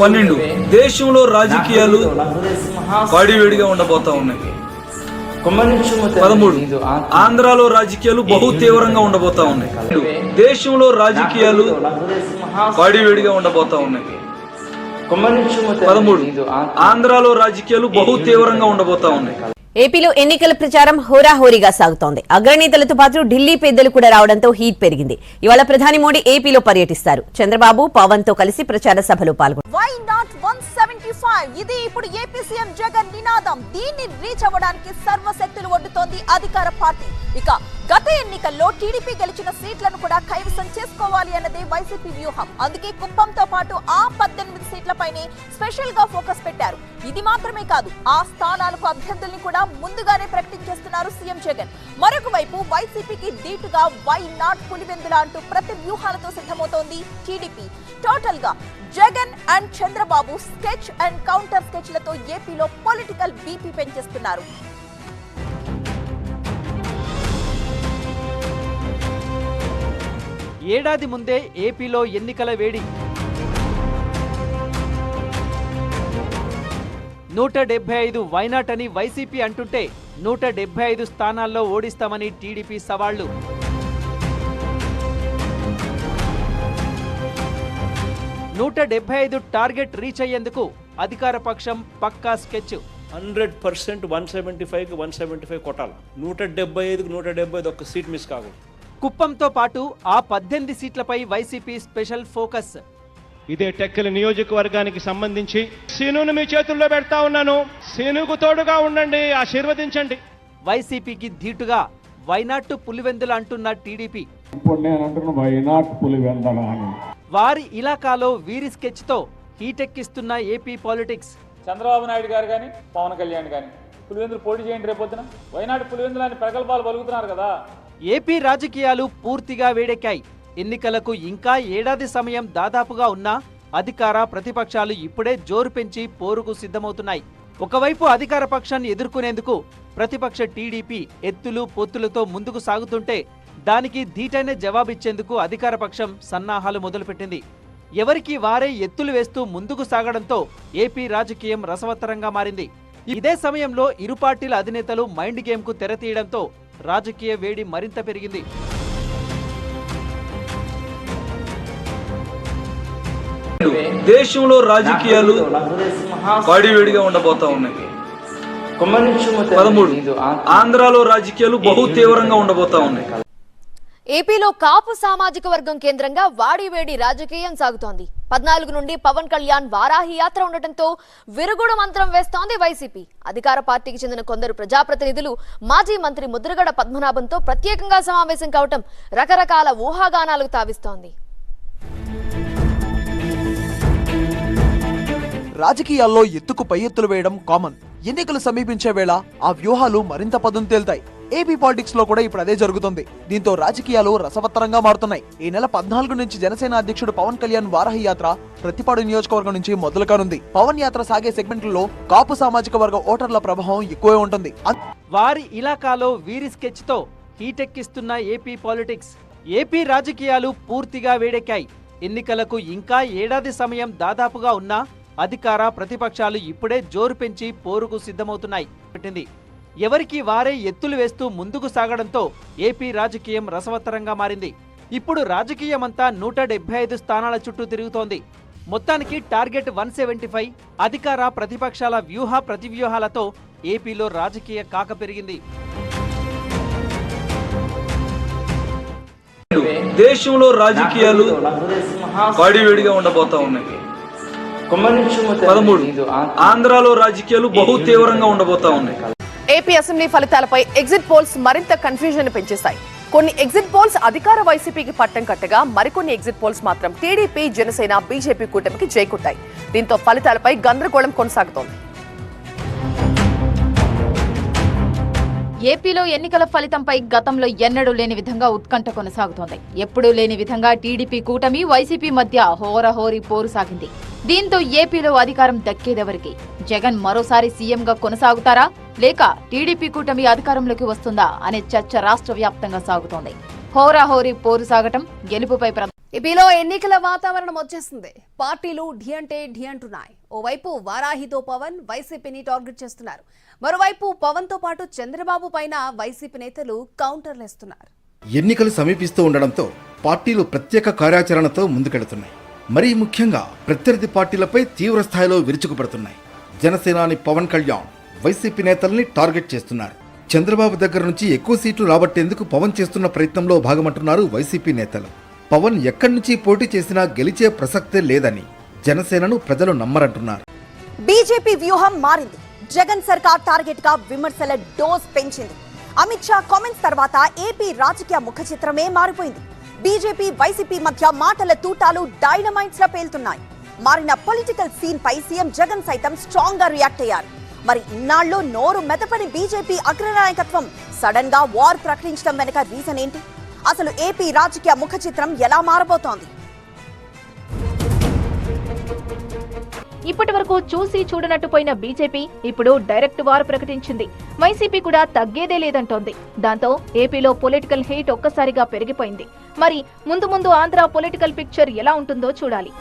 పన్నెండు. దేశంలో రాజకీయాలు వాడివేడిగా ఉండబోతా ఉన్నాయి. పదమూడు. ఆంధ్రాలో రాజకీయాలు బహు తీవ్రంగా ఉండబోతా ఉన్నాయి. దేశంలో రాజకీయాలు వాడివేడిగా ఉండబోతా ఉన్నాయి. పదమూడు. ఆంధ్రాలో రాజకీయాలు బహు తీవ్రంగా ఉండబోతా ఉన్నాయి. ఏపీలో ఎన్నికల ప్రచారం హోరాహోరీగా సాగుతోంది. అగ్రనేతలతో పాటు ఢిల్లీ పెద్దలు కూడా రావడంతో హీట్ పెరిగింది. ఇవాళ ప్రధాని మోడీ ఏపీలో పర్యటిస్తారు. చంద్రబాబు పవన్తో కలిసి ప్రచార సభలో పాల్గొన్నారు why not one seventy five ఇది ఇప్పుడు ఏపీ సీఎం జగన్ నినాదం. దీన్ని రీచ్ అవ్వడానికి సర్వశక్తులు ఒడ్డుతోంది అధికార పార్టీ. గత ఎన్నికల్లో టీడీపీ గెలిచిన సీట్లను కూడా కైవసం చేసుకోవాలి అన్నదే వైసీపీ వ్యూహం. అందుకే కుప్పంతో పాటు ఆ పద్దెనిమిది సీట్లపైనే స్పెషల్గా ఫోకస్ పెట్టారు. ఇది మాత్రమే కాదు ఆ స్థానాలకు అభ్యర్థుల్ని కూడా ముందుగానే ప్రకటించేస్తున్నారు సీఎం జగన్. మరొక వైపు వైసీపీకి ధీటుగా వై నాట్ పులివెందుల అంటూ ప్రతి వ్యూహాలతో సిద్ధమవుతోంది టీడీపీ. టోటల్గా Jagan and Chandrababu sketch and counter స్కెచ్లతో ఏపీలో పొలిటికల్ బీపీ పెంచేస్తున్నారు. ఏడాది ముందే ఏపీలో ఎన్నికల వేడి. నూట డెబ్బై ఐదు వైనాట్ అని వైసీపీ అంటుంటే నూట డెబ్బై ఐదు స్థానాల్లో ఓడిస్తామని టీడీపీ సవాళ్ళు. నూట డెబ్బై ఐదు టార్గెట్ రీచ్ అయ్యేందుకు అధికార పక్షం పక్కా sketch. Hundred percent one seventy ఫైవ్కి వన్ సెవెంటీ ఫైవ్ కొట్టాలి. నూట డెబ్బై ఐదుకి నూట డెబ్బై ఐదు ఒక్క సీట్ మిస్ కాకూడదు. కుప్పంతో పాటు ఆ పద్దెనిమిది సీట్లపై వైసీపీ స్పెషల్ ఫోకస్. ఇదే టెక్కలి నియోజకవర్గానికి సంబంధించి సీనును మీ చేతుల్లో పెడతా ఉన్నాను. సీనుకు తోడుగా ఉండండి ఆశీర్వదించండి. వైసీపీకి ధీటుగా వైనాట్ పులివెందులు అంటున్న టీడీపీ. ఇప్పుడు నేను అంటున్న వైనాట్ పులివెందల అని. వారి ఇలాకాలో వీరి స్కెచ్తో హీటెక్కిస్తున్న ఏపీ పాలిటిక్స్. చంద్రబాబు నాయుడు గారు కానీ పవన్ కళ్యాణ్ కానీ పులివెందులు పోటీ చేయండి రేపొద్దున. వైనాడు పులివెందులు అని ప్రగల్భాలు పలుకుతున్నారు కదా. ఏపీ రాజకీయాలు పూర్తిగా వేడెక్కాయి. ఎన్నికలకు ఇంకా ఏడాది సమయం దాదాపుగా ఉన్నా అధికార ప్రతిపక్షాలు ఇప్పుడే జోరు పెంచి పోరుకు సిద్ధమవుతున్నాయి. ఒకవైపు అధికార పక్షాన్ని ఎదుర్కొనేందుకు ప్రతిపక్ష టీడీపీ ఎత్తులు పొత్తులతో ముందుకు సాగుతుంటే దానికి ధీటైన జవాబిచ్చేందుకు అధికార పక్షం సన్నాహాలు మొదలుపెట్టింది. ఎవరికి వారే ఎత్తులు వేస్తూ ముందుకు సాగడంతో ఏపీ రాజకీయం రసవత్తరంగా మారింది. ఇదే సమయంలో ఇరు పార్టీల అధినేతలు మైండ్ గేమ్కు తెరతీయడంతో రాజకీయ వేడి మరింత పెరిగింది. దేశంలో రాజకీయాలు వాడివేడిగా ఉండబోతా ఉన్నాయి. పదమూడు. ఆంధ్రాలో రాజకీయాలు బహు తీవ్రంగా ఉండబోతా ఉన్నాయి. ఏపీలో కాపు సామాజిక వర్గం కేంద్రంగా వాడివేడి రాజకీయం సాగుతోంది. పద్నాలుగు నుండి పవన్ కళ్యాణ్ వారాహి యాత్ర ఉండటంతో విరుగుడు మంత్రం వేస్తోంది వైసీపీ. అధికార పార్టీకి చెందిన కొందరు ప్రజాప్రతినిధులు మాజీ మంత్రి ముద్రగడ పద్మనాభంతో ప్రత్యేకంగా సమావేశం కావటం రకరకాల ఊహాగానాలకు తావిస్తోంది. రాజకీయాల్లో ఎత్తుకు పై ఎత్తులు వేయడం కామన్. ఎన్నికలు సమీపించే వేళ ఆ వ్యూహాలు మరింత పదును తేల్తాయి. ఏపీ పాలిటిక్స్లో కూడా ఇప్పుడు అదే జరుగుతుంది. దీంతో రాజకీయాలు రసవత్తరంగా మారుతున్నాయి. ఈ నెల పద్నాలుగు నుంచి జనసేన అధ్యక్షుడు పవన్ కళ్యాణ్ వారహ యాత్ర ప్రతిపాడు నియోజకవర్గం నుంచి మొదలు కానుంది పవన్ యాత్ర సాగే సెగ్మెంట్లలో కాపు సామాజిక వర్గ ఓటర్ల ప్రభావం ఎక్కువే ఉంటుంది. వారి ఇలాకాలో వీరి స్కెచ్తో హీటెక్కిస్తున్న ఏపీ పాలిటిక్స్. ఏపీ రాజకీయాలు పూర్తిగా వేడెక్కాయి. ఎన్నికలకు ఇంకా ఏడాది సమయం దాదాపుగా ఉన్నా అధికార ప్రతిపక్షాలు ఇప్పుడే జోరు పెంచి పోరుకు సిద్ధమవుతున్నాయి. పెట్టింది ఎవరికి వారే ఎత్తులు వేస్తూ ముందుకు సాగడంతో ఏపీ రాజకీయం రసవత్తరంగా మారింది. ఇప్పుడు రాజకీయమంతా నూట డెబ్బై ఐదు స్థానాల చుట్టూ తిరుగుతోంది. మొత్తానికి టార్గెట్ వన్ సెవెంటీ ఫైవ్ అధికార ప్రతిపక్షాల వ్యూహ ప్రతివ్యూహాలతో ఏపీలో రాజకీయ కాక పెరిగింది. దేశంలో రాజకీయాలు వాడివేడిగా ఉండబోతా ఉన్నాయి. పదమూడు. ఆంధ్రాలో రాజకీయాలు బహు తీవ్రంగా ఉండబోతా ఉన్నాయి. ఏపీ అసెంబ్లీ ఫలితాలపై ఎగ్జిట్ పోల్స్ మరింత కన్ఫ్యూజన్ పెంచేశాయి. కొన్ని ఎగ్జిట్ పోల్స్ అధికార వైసీపీకి పట్టం కట్టగా మరికొన్ని ఎగ్జిట్ పోల్స్ మాత్రం టీడీపీ జనసేన బీజేపీ కూటమికి జైకొట్టాయి దీంతో ఫలితాలపై గందరగోళం కొనసాగుతోంది. ఏపీలో ఎన్నికల ఫలితంపై గతంలో ఎన్నడూ లేని విధంగా ఉత్కంఠ కొనసాగుతోంది. ఎప్పుడూ లేని విధంగా టీడీపీ కూటమి వైసీపీ మధ్య హోరహోరీ పోరు సాగింది. దీంతో ఏపీలో అధికారం దక్కేదెవరికి? జగన్ మరోసారి సీఎంగా కొనసాగుతారా? లేక టీడీపీ కూటమి అధికారంలోకి వస్తుందా అనే చర్చ రాష్ట్ర వ్యాప్తంగా సాగుతోంది. హోరాహోరీ పోరు సాగటం గెలుపుపై ఏపీలో ఎన్నికల వాతావరణం వచ్చేసింది. పార్టీలు ఢీ అంటే ఢీ అంటున్నాయి ఓవైపు వారాహితో పవన్ వైసీపీని టార్గెట్ చేస్తున్నారు. మరోవైపు పవన్తో పాటు చంద్రబాబు పైన వైసీపీ నేతలు కౌంటర్లేస్తున్నారు. ఎన్నికలు సమీపిస్తూ ఉండడంతో పార్టీలు ప్రత్యేక కార్యాచరణతో ముందుకెడుతున్నాయి మరీ ముఖ్యంగా ప్రత్యర్థి పార్టీలపై తీవ్ర స్థాయిలో విరుచుకుపడుతున్నాయి. జనసేనాని పవన్ కళ్యాణ్ వైసీపీ నేతల్ని టార్గెట్ చేస్తున్నారు. చంద్రబాబు దగ్గర నుంచి ఎక్కువ సీట్లు రాబట్టేందుకు పవన్ చేస్తున్న ప్రయత్నంలో భాగమంటున్నారు వైసీపీ నేతలు. పవన్ ఎక్కడి నుంచి పోటీ చేసినా గెలిచే ప్రసక్తే లేదని జనసేనను ప్రజలు నమ్మరంటున్నారు. బీజేపీ వ్యూహం మారింది. జగన్ సర్కార్ టార్గెట్గా విమర్శల డోస్ పెంచింది. అమిత్ షా కామెంట్స్ తర్వాత ఏపీ రాజకీయ ముఖ చిత్రమే మారిపోయింది. బీజేపీ వైసీపీ మధ్య మాటల తూటాలు డైనమైట్స్ లా పేలుతున్నాయి. మారిన పొలిటికల్ సీన్ పై సీఎం జగన్ సైతం స్ట్రాంగ్గా రియాక్ట్ అయ్యారు. మరి ఇన్నాళ్ళు నోరు మెదపని బీజేపీ అగ్రనాయకత్వం. సడన్గా వార్ ప్రకటించడం వెనుక రీజన్ ఏంటి? అసలు ఏపీ రాజకీయ ముఖ చిత్రం ఎలా మారబోతోంది? ఇప్పటి వరకు చూసి చూడనట్టు పోయిన బీజేపీ ఇప్పుడు డైరెక్ట్ వార్ ప్రకటించింది. వైసీపీ కూడా తగ్గేదే లేదంటోంది. దాంతో ఏపీలో పొలిటికల్ హీట్ ఒక్కసారిగా పెరిగిపోయింది. మరి ముందు ముందు ఆంధ్ర పొలిటికల్ పిక్చర్ ఎలా ఉంటుందో చూడాలి.